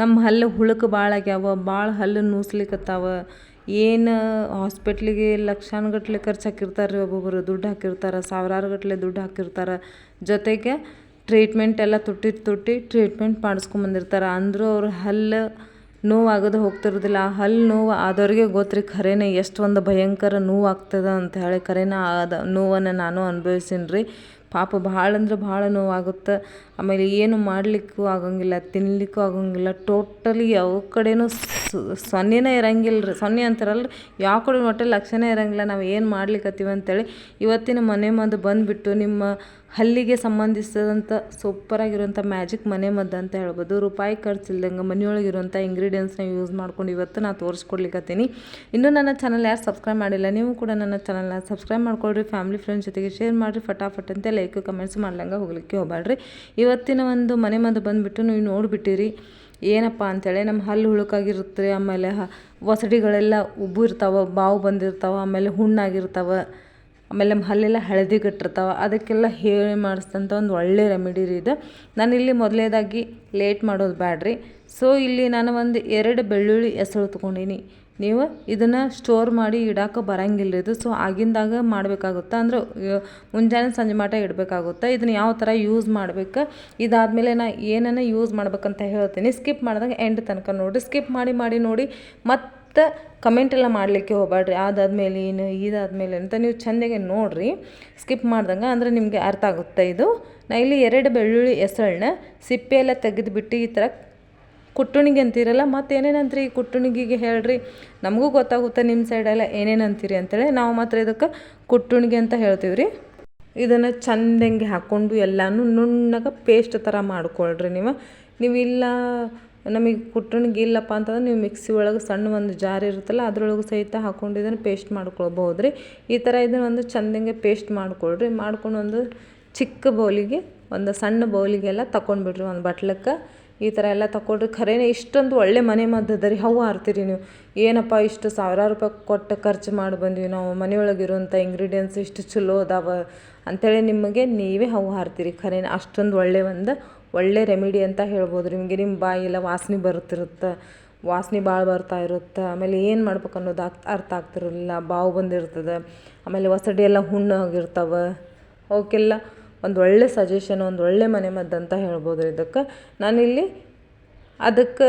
ನಮ್ಮ ಹಲ್ಲು ಹುಳುಕು ಭಾಳ ಆಗ್ಯಾವ, ಭಾಳ ಹಲ್ಲು ನೂಸ್ಲಿಕತ್ತಾವ. ಏನು ಹಾಸ್ಪಿಟ್ಲಿಗೆ ಲಕ್ಷಾನುಗಟ್ಲೆ ಖರ್ಚು ಹಾಕಿರ್ತಾರೆ ರೀ ಒಬ್ಬೊಬ್ಬರು ದುಡ್ಡು ಹಾಕಿರ್ತಾರೆ, ಸಾವಿರಾರು ಗಟ್ಟಲೆ ದುಡ್ಡು ಹಾಕಿರ್ತಾರೆ. ಜೊತೆಗೆ ಟ್ರೀಟ್ಮೆಂಟ್ ಎಲ್ಲ ತುಟ್ಟಿ ತುಟ್ಟಿ ಟ್ರೀಟ್ಮೆಂಟ್ ಮಾಡಿಸ್ಕೊಂಬಂದಿರ್ತಾರೆ ಅಂದರೂ ಅವ್ರ ಹಲ್ಲು ನೋವು ಆಗೋದು ಹೋಗ್ತಿರೋದಿಲ್ಲ. ಆ ಹಲ್ಲು ನೋವು ಆದವ್ರಿಗೆ ಗೊತ್ತು ರೀ, ಖರೇನೆ ಎಷ್ಟು ಒಂದು ಭಯಂಕರ ನೋವು ಆಗ್ತದೆ ಅಂತ ಹೇಳಿ, ಖರೇನ ಆದ ನೋವನ್ನು ನಾನು ಅನುಭವಿಸೀನಿ ರೀ ಪಾಪ ಭಾಳ ಅಂದ್ರೆ ಭಾಳ ನೋವಾಗುತ್ತೆ. ಆಮೇಲೆ ಏನು ಮಾಡಲಿಕ್ಕೂ ಆಗೋಂಗಿಲ್ಲ ತಿನ್ನಲಿಕ್ಕೂ ಆಗೋಂಗಿಲ್ಲ. ಟೋಟಲಿ ಯಾವ ಕಡೆನೂ ಸೊನ್ನೆನೇ ಇರಂಗಿಲ್ಲ ರೀ. ಸೊನ್ನೆ ಅಂತಾರಲ್ಲ ರೀ. ಯಾವ ಕಡೆ ಒಟ್ಟು ಲಕ್ಷಣ ಇರಂಗಿಲ್ಲ. ನಾವು ಏನು ಮಾಡ್ಲಿಕ್ಕತ್ತೀವಿ ಅಂತೇಳಿ ಇವತ್ತಿನ ಮನೆ ಮದ್ದು ಬಂದುಬಿಟ್ಟು ನಿಮ್ಮ ಹಲ್ಲಿಗೆ ಸಂಬಂಧಿಸಿದಂಥ ಸೂಪರಾಗಿರುವಂಥ ಮ್ಯಾಜಿಕ್ ಮನೆ ಮದ್ದು ಅಂತ ಹೇಳ್ಬೋದು. ರೂಪಾಯಿ ಖರ್ಚಿಲ್ದಂಗೆ ಮನೆಯೊಳಗಿರುವಂಥ ಇಂಗ್ರೀಡಿಯೆಂಟ್ಸ್ನ ಯೂಸ್ ಮಾಡ್ಕೊಂಡು ಇವತ್ತು ನಾನು ತೋರಿಸ್ಕೊಡ್ಲಿಕತ್ತೀನಿ. ಇನ್ನೂ ನನ್ನ ಚಾನಲ್ ಯಾರು ಸಬ್ಸ್ಕ್ರೈಬ್ ಮಾಡಿಲ್ಲ, ನೀವು ಕೂಡ ನನ್ನ ಚಾನಲ್ನ ಸಬ್ಸ್ಕ್ರೈಬ್ ಮಾಡ್ಕೊಳ್ರಿ ಫ್ಯಾಮಿಲಿ ಫ್ರೆಂಡ್ಸ್ ಜೊತೆಗೆ ಶೇರ್ ಮಾಡಿರಿ, ಫಟಾಫಟ್ ಅಂತ ಲೈಕ್ ಕಮೆಂಟ್ಸ್ ಮಾಡ್ಲಂಗೆ ಹೋಗ್ಲಿಕ್ಕೆ ಹೋಗಬೇಡ್ರಿ ಇವತ್ತಿನ ಒಂದು ಮನೆ ಮದ್ದು ಬಂದುಬಿಟ್ಟು ನೀವು ನೋಡಿಬಿಟ್ಟಿರಿ. ಏನಪ್ಪ ಅಂಥೇಳಿ ನಮ್ಮ ಹಲ್ಲು ಹುಳುಕಾಗಿರುತ್ತೆ, ಆಮೇಲೆ ಹ ಒಸಡಿಗಳೆಲ್ಲ ಉಬ್ಬು ಇರ್ತಾವೆ, ಬಾವು ಬಂದಿರ್ತಾವೆ, ಆಮೇಲೆ ಹುಣ್ಣಾಗಿರ್ತಾವೆ. ಆಮೇಲೆ ಹಲ್ಲೆಲ್ಲ ಹಳದಿ ಕಟ್ಟಿರ್ತಾವೆ ಅದಕ್ಕೆಲ್ಲ ಹೇಳಿ ಮಾಡಿಸ್ದಂಥ ಒಂದು ಒಳ್ಳೆ ರೆಮಿಡಿ ರೀ ಇದು. ಇಲ್ಲಿ ಮೊದಲೇದಾಗಿ ಲೇಟ್ ಮಾಡೋದು ಬ್ಯಾಡ್ರಿ. ಸೊ ಇಲ್ಲಿ ನಾನು ಒಂದು ಎರಡು ಬೆಳ್ಳುಳ್ಳಿ ಎಸಳು ತೊಗೊಂಡೀನಿ. ನೀವು ಇದನ್ನು ಸ್ಟೋರ್ ಮಾಡಿ ಇಡೋಕೆ ಬರಂಗಿಲ್ಲ ಇದು. ಸೊ ಆಗಿಂದಾಗ ಮಾಡಬೇಕಾಗುತ್ತೆ. ಅಂದ್ರೆ ಮುಂಜಾನೆ ಸಂಜೆ ಮಟ ಇಡಬೇಕಾಗುತ್ತೆ. ಇದನ್ನು ಯಾವ ಥರ ಯೂಸ್ ಮಾಡಬೇಕು? ಇದಾದಮೇಲೆ ನಾ ಏನನ್ನ ಯೂಸ್ ಮಾಡ್ಬೇಕಂತ ಹೇಳ್ತೀನಿ. ಸ್ಕಿಪ್ ಮಾಡಿದಾಗ ಎಂಡ್ ತನಕ ನೋಡಿ ಸ್ಕಿಪ್ ಮಾಡಿ ಮಾಡಿ, ನೋಡಿ. ಮತ್ತು ಕಮೆಂಟ್ ಎಲ್ಲ ಮಾಡಲಿಕ್ಕೆ ಹೋಗಬೇಡ್ರಿ ಅದಾದಮೇಲೆ ಏನು, ಇದಾದಮೇಲೆ ಅಂತ ನೀವು ಚೆಂದಾಗೆ ನೋಡಿರಿ. ಸ್ಕಿಪ್ ಮಾಡ್ದಂಗೆ ಅಂದರೆ ನಿಮಗೆ ಅರ್ಥ ಆಗುತ್ತೆ ಇದು. ನಾ ಇಲ್ಲಿ ಎರಡು ಬೆಳ್ಳುಳ್ಳಿ ಹೆಸಳನ್ನ ಸಿಪ್ಪೆ ಎಲ್ಲ ತೆಗೆದುಬಿಟ್ಟು ಈ ಥರ ಕುಟ್ಟುಣಿಗೆ ಅಂತೀರಲ್ಲ, ಮತ್ತು ಏನೇನಂತೀರಿ ಈ ಕುಟ್ಟುಣಿಗೆಗೆ ಹೇಳ್ರಿ? ನಮಗೂ ಗೊತ್ತಾಗುತ್ತೆ ನಿಮ್ಮ ಸೈಡೆಲ್ಲ ಏನೇನು ಅಂತೀರಿ ಅಂತೇಳಿ. ನಾವು ಮಾತ್ರ ಇದಕ್ಕೆ ಕುಟ್ಟುಣಿಗೆ ಅಂತ ಹೇಳ್ತೀವಿ ರೀ ಇದನ್ನು ಚಂದಂಗೆ ಹಾಕ್ಕೊಂಡು ಎಲ್ಲನೂ ನುಣ್ಣಗೆ ಪೇಸ್ಟ್ ಥರ ಮಾಡ್ಕೊಳ್ರಿ ನೀವು. ನೀವಿಲ್ಲ ನಮಗೆ ಕುಟ್ರಣಗಿಲ್ಲಪ್ಪ ಅಂತಂದ್ರೆ ನೀವು ಮಿಕ್ಸಿ ಒಳಗೆ ಸಣ್ಣ ಒಂದು ಜಾರ್ ಇರುತ್ತಲ್ಲ, ಅದ್ರೊಳಗೆ ಸಹಿತ ಹಾಕೊಂಡು ಇದನ್ನು ಪೇಸ್ಟ್ ಮಾಡ್ಕೊಳ್ಬೋದು ರೀ ಈ ಥರ ಇದನ್ನು ಒಂದು ಚಂದಂಗೆ ಪೇಸ್ಟ್ ಮಾಡ್ಕೊಳ್ರಿ. ಮಾಡ್ಕೊಂಡು ಒಂದು ಚಿಕ್ಕ ಬೌಲಿಗೆ, ಒಂದು ಸಣ್ಣ ಬೌಲಿಗೆಲ್ಲ ತಗೊಂಡ್ಬಿಡ್ರಿ ಒಂದು ಬಟ್ಲಕ್ಕೆ ಈ ಥರ ಎಲ್ಲ ತಗೊಳ್ರಿ ಖರೇನೆ ಇಷ್ಟೊಂದು ಒಳ್ಳೆ ಮನೆ ಮದ್ದದ ರೀ. ಆರ್ತೀರಿ ನೀವು. ಏನಪ್ಪ ಇಷ್ಟು ಸಾವಿರಾರು ರೂಪಾಯಿ ಕೊಟ್ಟು ಖರ್ಚು ಮಾಡಿ ಬಂದ್ವಿ ನಾವು. ಮನೆಯೊಳಗಿರುವಂಥ ಇಂಗ್ರೀಡಿಯೆಂಟ್ಸ್ ಇಷ್ಟು ಚಲೋ ಅದಾವ ಅಂಥೇಳಿ ನಿಮಗೆ ನೀವೇ ಹೌ ಹಾರ್ತೀರಿ ಖರೇನೆ ಅಷ್ಟೊಂದು ಒಳ್ಳೆ ಒಂದು ಒಳ್ಳೆ ರೆಮಿಡಿ ಅಂತ ಹೇಳ್ಬೋದು. ನಿಮಗೆ ನಿಮ್ಮ ಬಾಯೆಲ್ಲ ವಾಸನೆ ಬರ್ತಿರುತ್ತೆ ವಾಸನೆ ಭಾಳ ಬರ್ತಾ ಇರುತ್ತೆ. ಆಮೇಲೆ ಏನು ಮಾಡ್ಬೇಕು ಅನ್ನೋದು ಅರ್ಥ ಆಗ್ತಿರಲಿಲ್ಲ. ಬಾವು ಬಂದಿರ್ತದೆ. ಆಮೇಲೆ ಒಸಡಿ ಎಲ್ಲ ಹುಣ್ಣು ಆಗಿರ್ತಾವೆ ಅವಕ್ಕೆಲ್ಲ ಒಂದು ಒಳ್ಳೆ ಸಜೆಷನ್ ಒಂದು ಒಳ್ಳೆ ಮನೆ ಮದ್ದು ಅಂತ ಹೇಳ್ಬೋದು ಇದಕ್ಕೆ. ನಾನಿಲ್ಲಿ ಅದಕ್ಕೆ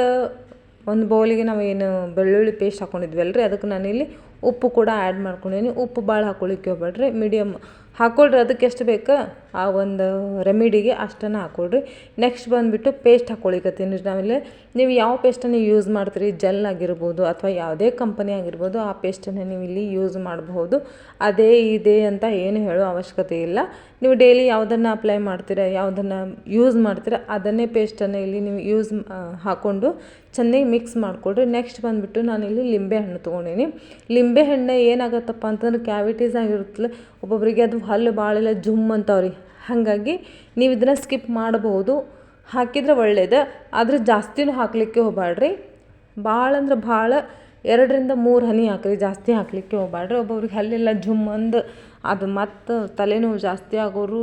ಒಂದು ಬೌಲಿಗೆ ನಾವು ಏನು ಬೆಳ್ಳುಳ್ಳಿ ಪೇಸ್ಟ್ ಹಾಕ್ಕೊಂಡಿದ್ವಲ್ಲ ರೀ ಅದಕ್ಕೆ ನಾನಿಲ್ಲಿ ಉಪ್ಪು ಕೂಡ ಆ್ಯಡ್ ಮಾಡ್ಕೊಂಡೀನಿ. ಉಪ್ಪು ಭಾಳ ಹಾಕ್ಕೊಳಿಕ್ಕೆ ಹೋಗ್ಬೇಡ್ರಿ. ಮೀಡಿಯಮ್ ಹಾಕ್ಕೊಳ್ರಿ ಅದಕ್ಕೆ ಎಷ್ಟು ಬೇಕು? ಆ ಒಂದು ರೆಮಿಡಿಗೆ ಅಷ್ಟನ್ನು ಹಾಕ್ಕೊಳ್ರಿ ನೆಕ್ಸ್ಟ್ ಬಂದುಬಿಟ್ಟು ಪೇಸ್ಟ್ ಹಾಕ್ಕೊಳಿಕತ್ತೀನಿ ರೀ ನೀವು ಯಾವ ಪೇಸ್ಟನ್ನು ಯೂಸ್ ಮಾಡ್ತೀರಿ? ಜೆಲ್ ಆಗಿರ್ಬೋದು ಅಥವಾ ಯಾವುದೇ ಕಂಪನಿ ಆಗಿರ್ಬೋದು ಆ ಪೇಸ್ಟನ್ನು ನೀವು ಇಲ್ಲಿ ಯೂಸ್ ಮಾಡಬಹುದು. ಅದೇ, ಇದೆ ಅಂತ ಏನು ಹೇಳೋ ಅವಶ್ಯಕತೆ ಇಲ್ಲ. ನೀವು ಡೈಲಿ ಯಾವುದನ್ನು ಅಪ್ಲೈ ಮಾಡ್ತೀರಾ, ಯಾವುದನ್ನು ಯೂಸ್ ಮಾಡ್ತೀರಾ, ಅದನ್ನೇ ಪೇಸ್ಟನ್ನು ಇಲ್ಲಿ ನೀವು ಯೂಸ್ ಹಾಕ್ಕೊಂಡು ಚೆನ್ನಾಗಿ ಮಿಕ್ಸ್ ಮಾಡಿಕೊಡ್ರಿ ನೆಕ್ಸ್ಟ್ ಬಂದುಬಿಟ್ಟು ನಾನಿಲ್ಲಿ ಲಿಂಬೆ ಹಣ್ಣು ತೊಗೊಂಡೀನಿ. ಲಿಂಬೆ ಹಣ್ಣು ಏನಾಗತ್ತಪ್ಪ ಅಂತಂದ್ರೆ ಕ್ಯಾವಿಟೀಸ್ ಆಗಿರುತ್ತಲ್ಲ ಒಬ್ಬೊಬ್ಬರಿಗೆ ಅದು ಹಲ್ಲು ಭಾಳೆಲ್ಲ ಜುಮ್ ಅಂತಾವ್ರಿ. ಹಾಗಾಗಿ ನೀವು ಇದನ್ನು ಸ್ಕಿಪ್ ಮಾಡಬಹುದು. ಹಾಕಿದರೆ ಒಳ್ಳೆಯದು ಆದರೆ ಜಾಸ್ತಿನೂ ಹಾಕಲಿಕ್ಕೆ ಹೋಗಬೇಡ್ರಿ ಭಾಳ ಅಂದ್ರೆ ಭಾಳ ಎರಡರಿಂದ ಮೂರು ಹನಿ ಹಾಕ್ರಿ, ಜಾಸ್ತಿ ಹಾಕಲಿಕ್ಕೆ ಹೋಗಬೇಡ್ರಿ ಒಬ್ಬೊಬ್ರಿಗೆ ಹಲ್ಲೆಲ್ಲ ಜುಮ್ ಅಂದು ಮತ್ತು ತಲೆನೋವು ಜಾಸ್ತಿ ಆಗೋರು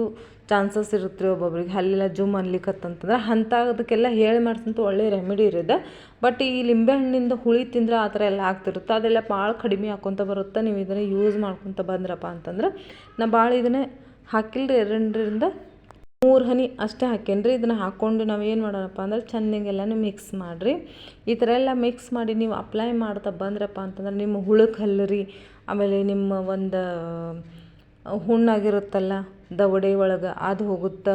ಚಾನ್ಸಸ್ ಇರುತ್ತೆ ರೀ ಒಬ್ಬೊಬ್ರಿಗೆ ಹಲ್ಲೆಲ್ಲ ಜುಮ್ ಅನ್ಲಿಕ್ಕತ್ತಂತಂದ್ರೆ ಅಂಥದಕ್ಕೆಲ್ಲ ಹೇಳಿ ಮಾಡ್ತಂತ ಒಳ್ಳೆ ರೆಮಿಡಿ ಇರೋದು ಬಟ್ ಈ ಲಿಂಬೆಹಣ್ಣಿಂದ ಹುಳಿ ತಿಂದ್ರೆ ಆ ಥರ ಎಲ್ಲ ಆಗ್ತಿರುತ್ತೆ. ಅದೆಲ್ಲ ಭಾಳ ಕಡಿಮೆ ಹಾಕ್ಕೊತ ಬರುತ್ತೆ ನೀವು ಇದನ್ನು ಯೂಸ್ ಮಾಡ್ಕೊತ ಬಂದ್ರಪ್ಪ ಅಂತಂದ್ರೆ. ನಾ ಭಾಳ ಇದನ್ನೇ ಹಾಕಿಲ್ಲ ರೀ ಎರಡರಿಂದ ಮೂರು ಹನಿ ಅಷ್ಟೇ ಹಾಕೇನ್ರಿ. ರೀ ಇದನ್ನು ಹಾಕ್ಕೊಂಡು ನಾವು ಏನು ಮಾಡೋಣಪ್ಪ ಅಂದ್ರೆ ಚೆನ್ನಾಗೆಲ್ಲ ಮಿಕ್ಸ್ ಮಾಡಿರಿ. ಈ ಥರ ಎಲ್ಲ ಮಿಕ್ಸ್ ಮಾಡಿ ನೀವು ಅಪ್ಲೈ ಮಾಡ್ತಾ ಬಂದ್ರಪ್ಪ ಅಂತಂದ್ರೆ ನಿಮ್ಮ ಹುಳಕ್ಕೆ ಆಮೇಲೆ ನಿಮ್ಮ ಒಂದು ಹುಣ್ಣಾಗಿರುತ್ತಲ್ಲ, ದವಡೆ ಒಳಗೆ ಅದು ಹೋಗುತ್ತೆ?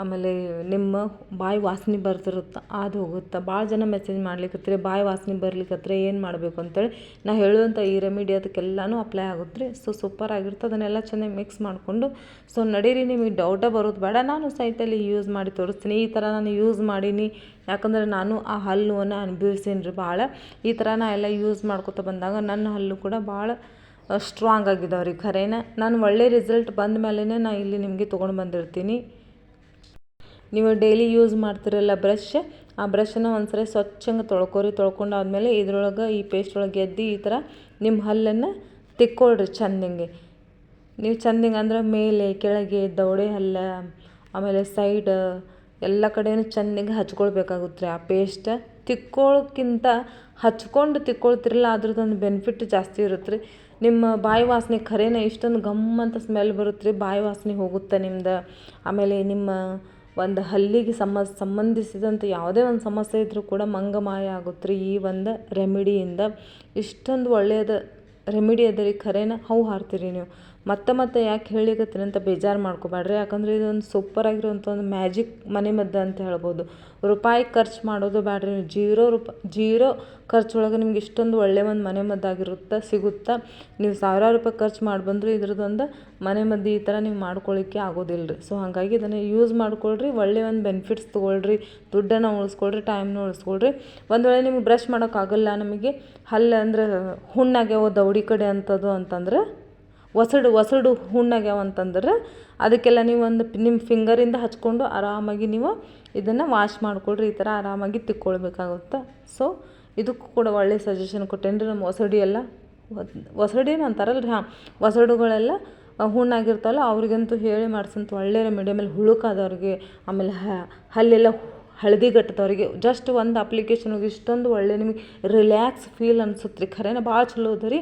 ಆಮೇಲೆ ನಿಮ್ಮ ಬಾಯಿ ವಾಸನೆ ಬರ್ತಿರುತ್ತೆ ಅದು ಹೋಗುತ್ತೆ. ಭಾಳ ಜನ ಮೆಸೇಜ್ ಮಾಡ್ಲಿಕತ್ರಿ, ಬಾಯಿ ವಾಸನೆ ಬರ್ಲಿಕತ್ರೆ ಏನು ಮಾಡಬೇಕು ಅಂತೇಳಿ ನಾ ಹೇಳುವಂಥ ಈ ರೆಮಿಡಿ ಅದಕ್ಕೆಲ್ಲನೂ ಅಪ್ಲೈ ಆಗುತ್ತೆ ರೀ ಸೊ ಸೂಪರ್ ಆಗಿರುತ್ತೆ. ಅದನ್ನೆಲ್ಲ ಚೆನ್ನಾಗಿ ಮಿಕ್ಸ್ ಮಾಡಿಕೊಂಡು ಸೊ ನಡೀರಿ, ನಿಮಗೆ ಡೌಟ ಬರೋದು ಬೇಡ. ನಾನು ಸಹಿತಲ್ಲಿ ಯೂಸ್ ಮಾಡಿ ತೋರಿಸ್ತೀನಿ. ಈ ಥರ ನಾನು ಯೂಸ್ ಮಾಡೀನಿ. ಯಾಕಂದರೆ ನಾನು ಆ ಹಲ್ಲುವನ್ನು ಅನುಭವಿಸೀನಿ ರೀ ಭಾಳ ಈ ಥರ ನಾ ಎಲ್ಲ ಯೂಸ್ ಮಾಡ್ಕೊತ ಬಂದಾಗ ನನ್ನ ಹಲ್ಲು ಕೂಡ ಭಾಳ ಸ್ಟ್ರಾಂಗ್ ಆಗಿದಾವೆ ರೀ ಖರೇನ. ನಾನು ಒಳ್ಳೆ ರಿಸಲ್ಟ್ ಬಂದ ಮೇಲೇ ನಾ ಇಲ್ಲಿ ನಿಮಗೆ ತೊಗೊಂಡು ಬಂದಿರ್ತೀನಿ. ನೀವು ಡೈಲಿ ಯೂಸ್ ಮಾಡ್ತಿರಲ್ಲ ಬ್ರಷ್ ಆ ಬ್ರಷನ್ನು ಒಂದು ಸರಿ ಸ್ವಚ್ಛಂಗೆ ತೊಳ್ಕೊರಿ. ತೊಳ್ಕೊಂಡಾದ್ಮೇಲೆ ಇದ್ರೊಳಗೆ ಈ ಪೇಸ್ಟ್ ಒಳಗೆ ಎದ್ದು ಈ ಥರ ನಿಮ್ಮ ಹಲ್ಲನ್ನು ತಿಕ್ಕೊಳ್ರಿ ಚಂದಂಗೆ. ನೀವು ಚಂದಂಗೆ ಅಂದ್ರೆ ಮೇಲೆ, ಕೆಳಗೆ ದವಡೆ ಹಲ್ಲ, ಆಮೇಲೆ ಸೈಡ್ ಎಲ್ಲ ಕಡೆಯೂ ಚೆಂದಂಗೆ ಹಚ್ಕೊಳ್ಬೇಕಾಗುತ್ತೆ. ರೀ ಆ ಪೇಸ್ಟ್ ತಿಕ್ಕೊಳ್ಳೋಕ್ಕಿಂತ ಹಚ್ಕೊಂಡು ತಿಕ್ಕೊಳ್ತಿರಲ್ಲ, ಅದ್ರದ್ದೊಂದು ಬೆನಿಫಿಟ್ ಜಾಸ್ತಿ ಇರುತ್ತೆ ರೀ ನಿಮ್ಮ ಬಾಯಿ ವಾಸನೆ ಖರೇನ ಇಷ್ಟೊಂದು ಗಮ್ ಅಂತ ಸ್ಮೆಲ್ ಬರುತ್ತೆ ರೀ ಬಾಯಿ ವಾಸನೆ ಹೋಗುತ್ತೆ ನಿಮ್ದು? ಆಮೇಲೆ ನಿಮ್ಮ ಒಂದು ಹಲ್ಲಿಗೆ ಸಮ ಸಂಬಂಧಿಸಿದಂಥ ಯಾವುದೇ ಒಂದು ಸಮಸ್ಯೆ ಇದ್ದರೂ ಕೂಡ ಮಂಗಮಾಯ ಆಗುತ್ತೆ ರೀ ಈ ಒಂದು ರೆಮಿಡಿಯಿಂದ ಇಷ್ಟೊಂದು ಒಳ್ಳೆಯದು ರೆಮಿಡಿ ಅದ ರೀ ಖರೇನ ಹೂ ಹಾರ್ತೀರಿ ನೀವು. ಮತ್ತೆ ಮತ್ತೆ ಯಾಕೆ ಹೇಳಿಕತ್ತೀನಿ ಅಂತ ಬೇಜಾರು ಮಾಡ್ಕೋಬೇಡ್ರಿ ಯಾಕಂದರೆ ಇದೊಂದು ಸೂಪರ್ ಆಗಿರುವಂಥ ಒಂದು ಮ್ಯಾಜಿಕ್ ಮನೆ ಮದ್ದು ಅಂತ ಹೇಳ್ಬೋದು. ರೂಪಾಯಿ ಖರ್ಚು ಮಾಡೋದು ಬೇಡ್ರಿ ನೀವು ಜೀರೋ ರೂಪಾಯಿ ಜೀರೋ ಖರ್ಚೊಳಗೆ ನಿಮ್ಗೆ ಇಷ್ಟೊಂದು ಒಳ್ಳೆಯ ಒಂದು ಮನೆ ಮದ್ದಾಗಿರುತ್ತೆ ಸಿಗುತ್ತಾ? ನೀವು ಸಾವಿರಾರು ರೂಪಾಯಿ ಖರ್ಚು ಮಾಡಿ ಬಂದರೂ ಇದ್ರದ್ದೊಂದು ಮನೆ ಮದ್ದು ಈ ಥರ ನೀವು ಮಾಡ್ಕೊಳ್ಳಿಕ್ಕೆ ಆಗೋದಿಲ್ಲ ರೀ ಸೊ ಹಾಗಾಗಿ ಇದನ್ನು ಯೂಸ್ ಮಾಡ್ಕೊಳ್ರಿ. ಒಳ್ಳೆಯ ಒಂದು ಬೆನಿಫಿಟ್ಸ್ ತೊಗೊಳ್ರಿ. ದುಡ್ಡನ್ನು ಉಳಿಸ್ಕೊಳ್ರಿ ಟೈಮ್ನ ಉಳಿಸ್ಕೊಳ್ರಿ. ಒಂದು ವೇಳೆ ನಿಮ್ಗೆ ಬ್ರಷ್ ಮಾಡೋಕ್ಕಾಗಲ್ಲ ನಮಗೆ ಹಲ್ಲು ಅಂದ್ರೆ ಹುಣ್ಣಾಗ್ಯಾವ ದೌಡಿ ಕಡೆ ಅಂಥದ್ದು ಅಂತಂದ್ರೆ ಒಸಡು ಒಸಡು ಹುಣ್ಣಾಗ್ಯಾವ ಅಂತಂದ್ರೆ ಅದಕ್ಕೆಲ್ಲ ನೀವು ಒಂದು ನಿಮ್ಮ ಫಿಂಗರಿಂದ ಹಚ್ಕೊಂಡು ಆರಾಮಾಗಿ ನೀವು ಇದನ್ನು ವಾಶ್ ಮಾಡ್ಕೊಳ್ರಿ, ಈ ಥರ ಆರಾಮಾಗಿ ತಿಕ್ಕೊಳ್ಬೇಕಾಗುತ್ತೆ. ಸೊ ಇದಕ್ಕೂ ಕೂಡ ಒಳ್ಳೆಯ ಸಜೆಷನ್ ಕೊಟ್ಟೇನ್ರಿ ನಮ್ಮ ಒಸಡಿ ಎಲ್ಲ. ಒಸಡಿನ ಅಂತಾರಲ್ಲ ರೀ ಹಾಂ, ಒಸಡುಗಳೆಲ್ಲ ಹುಣ್ಣಾಗಿರ್ತಾವಲ್ಲ, ಅವ್ರಿಗಂತೂ ಹೇಳಿ ಮಾಡ್ಸಂತ ಒಳ್ಳೆ ರೆಮಿಡಿ ಆಮೇಲೆ ಹುಳುಕಾದವ್ರಿಗೆ ಆಮೇಲೆ ಹಲ್ಲೆಲ್ಲ ಹಳದಿ ಘಟ್ಟದವ್ರಿಗೆ ಜಸ್ಟ್ ಒಂದು ಅಪ್ಲಿಕೇಶನ್ಗೆ ಇಷ್ಟೊಂದು ಒಳ್ಳೆ ನಿಮಗೆ ರಿಲ್ಯಾಕ್ಸ್ ಫೀಲ್ ಅನ್ಸುತ್ತೆ ರೀ ಖರೇನ ಭಾಳ ಚಲೋ ಅದ ರೀ.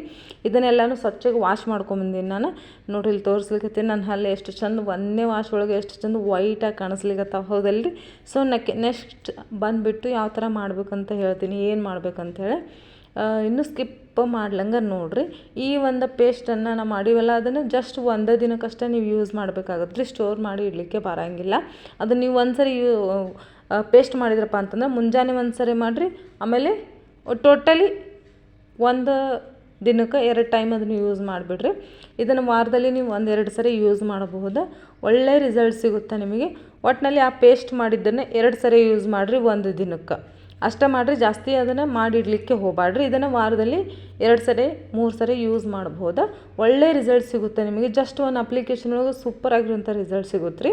ಇದನ್ನೆಲ್ಲನೂ ಸ್ವಚ್ಛಗೆ ವಾಶ್ ಮಾಡ್ಕೊಂಬಂದೀನಿ ನಾನು. ನೋಡ್ರಿ ಇಲ್ಲಿ ತೋರಿಸ್ಲಿಕ್ಕೆ ನನ್ನ ಹಲ್ಲೆ ಎಷ್ಟು ಚಂದ ಒಂದೇ ವಾಶ್ ಒಳಗೆ ಎಷ್ಟು ಚಂದ ವೈಟಾಗಿ ಕಾಣಿಸ್ಲಿಕ್ಕತ್ತಾವ ಹೌದಲ್ರಿ? ಸೊ ನಕ್ಕೆ ನೆಕ್ಸ್ಟ್ ಬಂದುಬಿಟ್ಟು ಯಾವ ಥರ ಮಾಡ್ಬೇಕಂತ ಹೇಳ್ತೀನಿ, ಏನು ಮಾಡ್ಬೇಕಂತೇಳಿ ಇನ್ನೂ ಸ್ಕಿಪ್ ಮಾಡ್ಲಂಗೆ ನೋಡಿರಿ. ಈ ಒಂದು ಪೇಸ್ಟನ್ನು ನಾವು ಮಾಡಿವಲ್ಲ, ಅದನ್ನು ಜಸ್ಟ್ ಒಂದೇ ದಿನಕ್ಕಷ್ಟೇ ನೀವು ಯೂಸ್ ಮಾಡಬೇಕಾಗತ್ತೆ. ರೀ ಸ್ಟೋರ್ ಮಾಡಿ ಇಡಲಿಕ್ಕೆ ಬರೋಂಗಿಲ್ಲ. ಅದನ್ನು ನೀವು ಒಂದ್ಸರಿ ಯೂ ಪೇಸ್ಟ್ ಮಾಡಿದ್ರಪ್ಪ ಅಂತಂದ್ರೆ ಮುಂಜಾನೆ ಒಂದು ಸರಿ ಮಾಡಿರಿ. ಆಮೇಲೆ ಟೋಟಲಿ ಒಂದು ದಿನಕ್ಕೆ ಎರಡು ಟೈಮ್ ಅದನ್ನು ಯೂಸ್ ಮಾಡಿಬಿಡ್ರಿ. ಇದನ್ನು ವಾರದಲ್ಲಿ ನೀವು ಒಂದೆರಡು ಸರಿ ಯೂಸ್ ಮಾಡಬಹುದು. ಒಳ್ಳೆಯ ರಿಸಲ್ಟ್ ಸಿಗುತ್ತೆ ನಿಮಗೆ? ಒಟ್ಟಿನಲ್ಲಿ ಆ ಪೇಸ್ಟ್ ಮಾಡಿದ್ದನ್ನು ಎರಡು ಸರಿ ಯೂಸ್ ಮಾಡಿರಿ ಒಂದು ದಿನಕ್ಕೆ. ಅಷ್ಟೇ ಮಾಡಿರಿ, ಜಾಸ್ತಿ ಅದನ್ನು ಮಾಡಿಡಲಿಕ್ಕೆ ಹೋಗಬಾಡ್ರಿ ಇದನ್ನು ವಾರದಲ್ಲಿ ಎರಡು ಸರಿ, ಮೂರು ಸರಿ ಯೂಸ್ ಮಾಡ್ಬೋದು. ಒಳ್ಳೆ ರಿಸಲ್ಟ್ ಸಿಗುತ್ತೆ ನಿಮಗೆ. ಜಸ್ಟ್ ಒಂದು ಅಪ್ಲಿಕೇಶನ್ ಒಳಗೆ ಸೂಪರ್ ಆಗಿರುವಂಥ ರಿಸಲ್ಟ್ ಸಿಗುತ್ತೆ ರೀ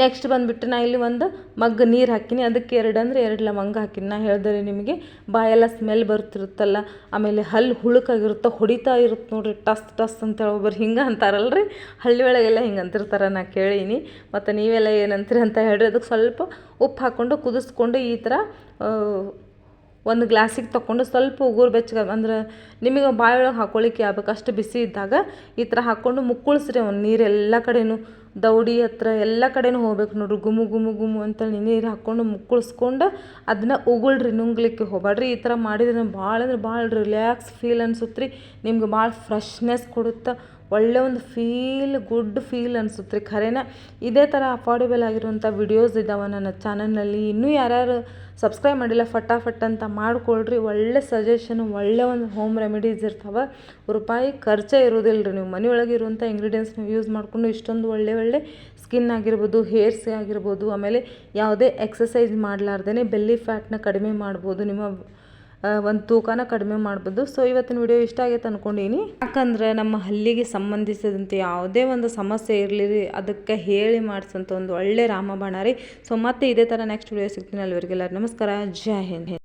ನೆಕ್ಸ್ಟ್ ಬಂದುಬಿಟ್ಟು ನಾ ಇಲ್ಲಿ ಒಂದು ಮಗ್ ನೀರು ಹಾಕಿನಿ. ಅದಕ್ಕೆ ಎರಡು ಅಂದರೆ ಎರಡು ಲವಂಗ ಹಾಕಿನಿ. ನಾ ಹೇಳಿದ್ರೆ ನಿಮಗೆ, ಬಾಯೆಲ್ಲ ಸ್ಮೆಲ್ ಬರ್ತಿರುತ್ತಲ್ಲ, ಆಮೇಲೆ ಹಲ್ಲು ಹುಳುಕಾಗಿರುತ್ತೆ, ಹೊಡಿತಾ ಇರುತ್ತೆ ನೋಡಿರಿ, ಟಸ್ ಟಸ್ ಅಂತ ಒಬ್ಬರು ಹಿಂಗೆ ಅಂತಾರಲ್ರಿ. ಹಳ್ಳಿ ಒಳಗೆಲ್ಲ ಹಿಂಗೆ ಅಂತಿರ್ತಾರೆ ನಾ ಕೇಳೀನಿ. ಮತ್ತು ನೀವೆಲ್ಲ ಏನಂತೀರಿ ಅಂತ ಹೇಳಿರಿ. ಅದಕ್ಕೆ ಸ್ವಲ್ಪ ಉಪ್ಪು ಹಾಕ್ಕೊಂಡು ಕುದಿಸ್ಕೊಂಡು ಈ ಥರ ಒಂದು ಗ್ಲಾಸಿಗೆ ತೊಗೊಂಡು ಸ್ವಲ್ಪ ಉಗುರು ಬೆಚ್ಚಗೆ, ಅಂದ್ರೆ ನಿಮಗೆ ಬಾಯೊಳಗೆ ಹಾಕೊಳ್ಳಿಕ್ಕೆ ಆಗ್ಬೇಕು. ಅಷ್ಟು ಬಿಸಿ ಇದ್ದಾಗ ಈ ಥರ ಹಾಕ್ಕೊಂಡು ಮುಕ್ಕುಳಿಸ್ರಿ ಒಂದು ನೀರೆಲ್ಲ ಕಡೆಯೂ ದೌಡಿ ಹತ್ರ ಎಲ್ಲ ಕಡೆನೂ ಹೋಗ್ಬೇಕು ನೋಡ್ರಿ. ಗುಮು ಗುಮು ಗುಮು ಅಂತೇಳಿ ನೀರು ಹಾಕ್ಕೊಂಡು ಮುಕ್ಕುಳ್ಸ್ಕೊಂಡು ಅದನ್ನ ಉಗುಳ್ರಿ, ನುಂಗ್ಲಿಕ್ಕೆ ಹೋಗ್ಬೇಡ್ರಿ. ಈ ಥರ ಮಾಡಿದ್ರೆ ಭಾಳ ಅಂದ್ರೆ ಭಾಳ ರಿಲ್ಯಾಕ್ಸ್ ಫೀಲ್ ಅನ್ಸುತ್ತೆ ರೀ ನಿಮ್ಗೆ ಭಾಳ ಫ್ರೆಶ್ನೆಸ್ ಕೊಡುತ್ತೆ ಒಳ್ಳೆ ಒಂದು ಫೀಲ್, ಗುಡ್ ಫೀಲ್ ಅನಿಸುತ್ತೆ ರೀ. ಖರೇನ ಇದೇ ಥರ ಅಫೋರ್ಡೆಬಲ್ ಆಗಿರುವಂಥ ವಿಡಿಯೋಸ್ ಇದ್ದಾವೆ ನನ್ನ ಚಾನಲ್ನಲ್ಲಿ. ಇನ್ನೂ ಯಾರ್ಯಾರು ಸಬ್ಸ್ಕ್ರೈಬ್ ಮಾಡಿಲ್ಲ, ಫಟಾಫಟ್ ಅಂತ ಮಾಡ್ಕೊಳ್ರಿ. ಒಳ್ಳೆ ಸಜೆಷನ್ ಒಳ್ಳೆ ಒಂದು ಹೋಮ್ ರೆಮಿಡೀಸ್ ಇರ್ತಾವೆ. ರೂಪಾಯಿ ಖರ್ಚೇ ಇರೋದಿಲ್ಲ ರೀ ನೀವು ಮನೆಯೊಳಗೆ ಇರುವಂಥ ಇಂಗ್ರೀಡಿಯೆಂಟ್ಸ್ನ ಯೂಸ್ ಮಾಡಿಕೊಂಡು ಇಷ್ಟೊಂದು ಒಳ್ಳೆ ಒಳ್ಳೆ ಸ್ಕಿನ್ ಆಗಿರ್ಬೋದು ಹೇರ್ಸ್ ಆಗಿರ್ಬೋದು, ಆಮೇಲೆ ಯಾವುದೇ ಎಕ್ಸಸೈಸ್ ಮಾಡಲಾರ್ದೇ ಬೆಲ್ಲಿ ಫ್ಯಾಟ್ನ ಕಡಿಮೆ ಮಾಡ್ಬೋದು. ನಿಮ್ಮ ಒಂದು ತೂಕನ ಕಡಿಮೆ ಮಾಡ್ಬೋದು. ಸೊ ಇವತ್ತಿನ ವಿಡಿಯೋ ಇಷ್ಟ ಆಗೈತೆ ಅಂದ್ಕೊಂಡೀನಿ ಯಾಕಂದ್ರೆ ನಮ್ಮ ಹಲ್ಲಿಗೆ ಸಂಬಂಧಿಸಿದಂತೆ ಯಾವುದೇ ಒಂದು ಸಮಸ್ಯೆ ಇರಲಿ, ಅದಕ್ಕೆ ಹೇಳಿ ಮಾಡಿಸೋಂಥ ಒಂದು ಒಳ್ಳೆ ರಾಮಬಾಣ ರೀ. ಸೊ ಮತ್ತೆ ಇದೇ ಥರ ನೆಕ್ಸ್ಟ್ ವಿಡಿಯೋ ಸಿಗ್ತೀನಿ ಅಲ್ಲಿವರೆಗೆಲ್ಲ ನಮಸ್ಕಾರ. ಜೈ ಹಿಂದ್.